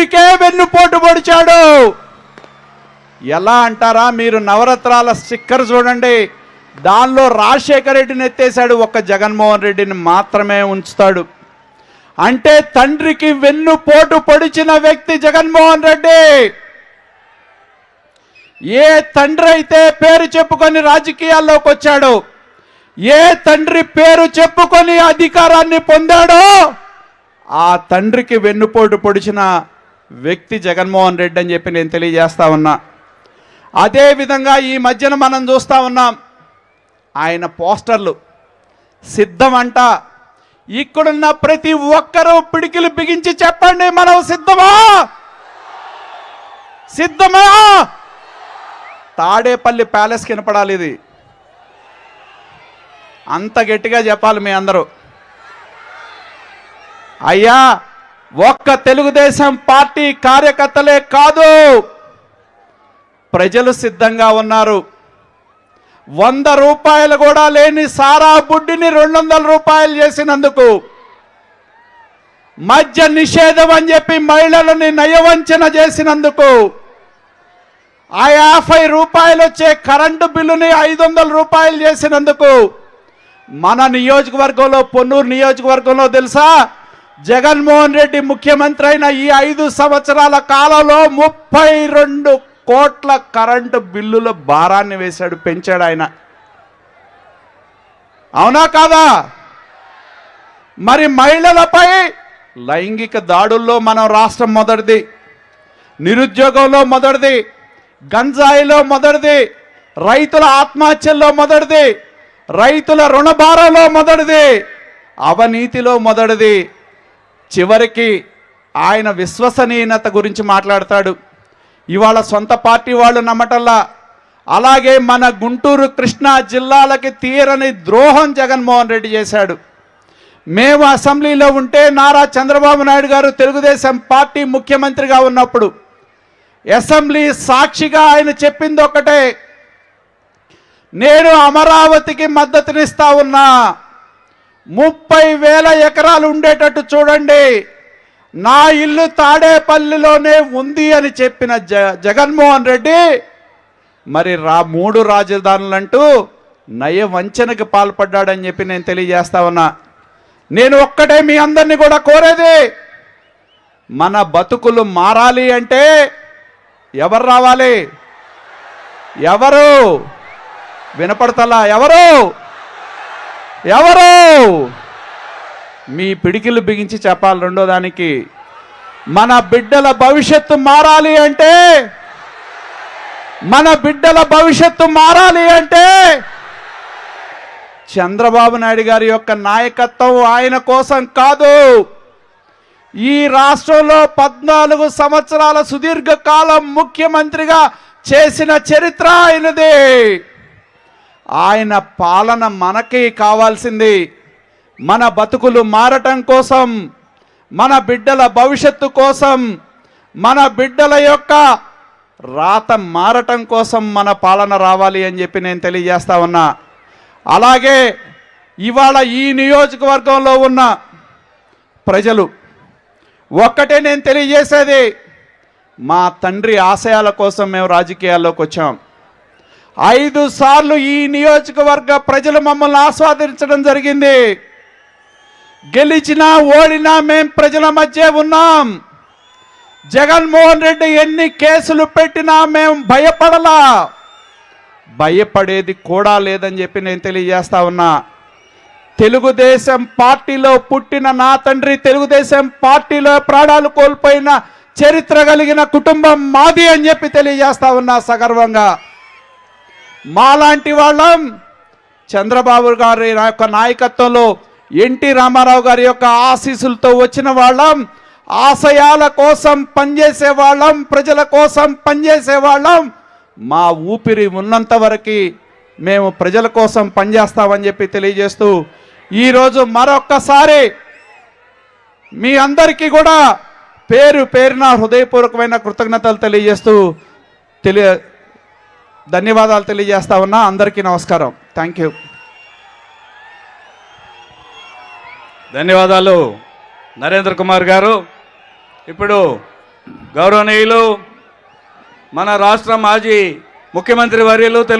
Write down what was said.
తండ్రికే వెన్నుపోటు పొడిచాడు. ఎలా అంటారా మీరు నవరత్నాల స్టిక్కర్ చూడండి. దానిలో రాజశేఖర రెడ్డిని ఎత్తేసాడు ఒక్క జగన్మోహన్ రెడ్డిని మాత్రమే ఉంచుతాడు. అంటే తండ్రికి వెన్నుపోటు పొడిచిన వ్యక్తి జగన్మోహన్ రెడ్డి. ఏ తండ్రి అయితే పేరు చెప్పుకొని రాజకీయాల్లోకి వచ్చాడో ఏ తండ్రి పేరు చెప్పుకొని అధికారాన్ని పొందాడో ఆ తండ్రికి వెన్నుపోటు పొడిచిన వ్యక్తి జగన్మోహన్ రెడ్డి అని చెప్పి నేను తెలియజేస్తా ఉన్నా. అదే విధంగా ఈ మధ్యన మనం చూస్తా ఉన్నాం. ఆయన పోస్టర్లు సిద్ధమంట. ఇక్కడున్న ప్రతి ఒక్కరూ పిడికిలు బిగించి చెప్పండి మనం సిద్ధమా? సిద్ధమా? తాడేపల్లి ప్యాలెస్ కనపడాలి ఇది. అంత గట్టిగా చెప్పాలి మీ అందరూ. అయ్యా ఒక్క తెలుగుదేశం పార్టీ కార్యకర్తలే కాదు. ప్రజలు సిద్ధంగా ఉన్నారు. వంద రూపాయలు కూడా లేని సారా బుడ్డిని రెండు వందల రూపాయలు చేసినందుకు మద్య నిషేధం అని చెప్పి మహిళలని నయవంచన చేసినందుకు ఆ యాభై రూపాయలు వచ్చే కరెంటు బిల్లుని ఐదు వందల రూపాయలు చేసినందుకు మన నియోజకవర్గంలో పొన్నూరు నియోజకవర్గంలో తెలుసా? జగన్మోహన్ రెడ్డి ముఖ్యమంత్రి అయిన ఈ ఐదు సంవత్సరాల కాలంలో ముప్పై రెండు కోట్ల కరెంటు బిల్లుల భారాన్ని వేశాడు పెంచాడు ఆయన. అవునా కాదా? మరి మహిళలపై లైంగిక దాడుల్లో మనం రాష్ట్రం మొదటిది నిరుద్యోగంలో మొదటిది గంజాయిలో మొదటిది రైతుల ఆత్మహత్యల్లో మొదటిది రైతుల రుణభారంలో మొదటిది అవినీతిలో మొదటిది. చివరికి ఆయన విశ్వసనీయత గురించి మాట్లాడతాడు. ఇవాళ సొంత పార్టీ వాళ్ళు నమ్మటల్లా అలాగే మన గుంటూరు కృష్ణా జిల్లాలకి తీరని ద్రోహం జగన్మోహన్ రెడ్డి చేశాడు. మేము అసెంబ్లీలో ఉంటే నారా చంద్రబాబు నాయుడు గారు తెలుగుదేశం పార్టీ ముఖ్యమంత్రిగా ఉన్నప్పుడు అసెంబ్లీ సాక్షిగా ఆయన చెప్పింది ఒకటే నేను అమరావతికి మద్దతునిస్తా ఉన్నా. ముప్పై వేల ఎకరాలు ఉండేటట్టు చూడండి. నా ఇల్లు తాడేపల్లిలోనే ఉంది అని చెప్పిన జ జగన్మోహన్ రెడ్డి మరి రా మూడు రాజధానులంటూ నయ వంచనకు పాల్పడ్డాడని చెప్పి నేను తెలియజేస్తా ఉన్నా. నేను ఒక్కటే మీ అందరినీ కూడా కోరేది మన బతుకులు మారాలి అంటే ఎవరు రావాలి? ఎవరు? వినపడతలా? ఎవరు? ఎవరు? మీ పిడికిలు బిగించి చెప్పాలి రెండో దానికి. మన బిడ్డల భవిష్యత్తు మారాలి అంటే మన బిడ్డల భవిష్యత్తు మారాలి అంటే చంద్రబాబు నాయుడు గారి యొక్క నాయకత్వం ఆయన కోసం కాదు. ఈ రాష్ట్రంలో పద్నాలుగు సంవత్సరాల సుదీర్ఘ కాలం ముఖ్యమంత్రిగా చేసిన చరిత్ర ఆయనది. ఆయన పాలన మనకి కావాల్సింది. మన బతుకులు మారటం కోసం మన బిడ్డల భవిష్యత్తు కోసం మన బిడ్డల యొక్క రాత మారటం కోసం మన పాలన రావాలి అని చెప్పి నేను తెలియజేస్తా ఉన్నా. అలాగే ఇవాళ ఈ నియోజకవర్గంలో ఉన్న ప్రజలు ఒక్కటే నేను తెలియజేసేది మా తండ్రి ఆశయాల కోసం మేము రాజకీయాల్లోకి వచ్చాం. ఐదు సార్లు ఈ నియోజకవర్గ ప్రజలు మమ్మల్ని ఆస్వాదించడం జరిగింది. గెలిచినా ఓడినా మేం ప్రజల మధ్య ఉన్నాం. జగన్మోహన్ రెడ్డి ఎన్ని కేసులు పెట్టినా మేము భయపడలా. భయపడేది కూడా లేదని చెప్పి నేను తెలియజేస్తా ఉన్నా. తెలుగుదేశం పార్టీలో పుట్టిన నా తండ్రి తెలుగుదేశం పార్టీలో ప్రాణాలు కోల్పోయిన చరిత్ర కలిగిన కుటుంబం మాది అని చెప్పి తెలియజేస్తా ఉన్నా సగర్వంగా. మాలాంటి వాళ్ళం. చంద్రబాబు గారి యొక్క నాయకత్వంలో ఎన్టీ రామారావు గారి యొక్క ఆశీస్సులతో వచ్చిన వాళ్ళం. ఆశయాల కోసం పనిచేసే వాళ్ళం ప్రజల కోసం పనిచేసే వాళ్ళం. మా ఊపిరి ఉన్నంత వరకు మేము ప్రజల కోసం పనిచేస్తామని చెప్పి తెలియజేస్తూ ఈరోజు మరొక్కసారి మీ అందరికీ కూడా పేరు పేరున హృదయపూర్వకమైన కృతజ్ఞతలు తెలియజేస్తూ తెలియ ధన్యవాదాలు తెలియజేస్తా ఉన్నా. అందరికీ నమస్కారం. థ్యాంక్ యూ ధన్యవాదాలు నరేంద్ర కుమార్ గారు. ఇప్పుడు గౌరవనీయులు మన రాష్ట్ర మాజీ ముఖ్యమంత్రి వర్యులు తెలుగు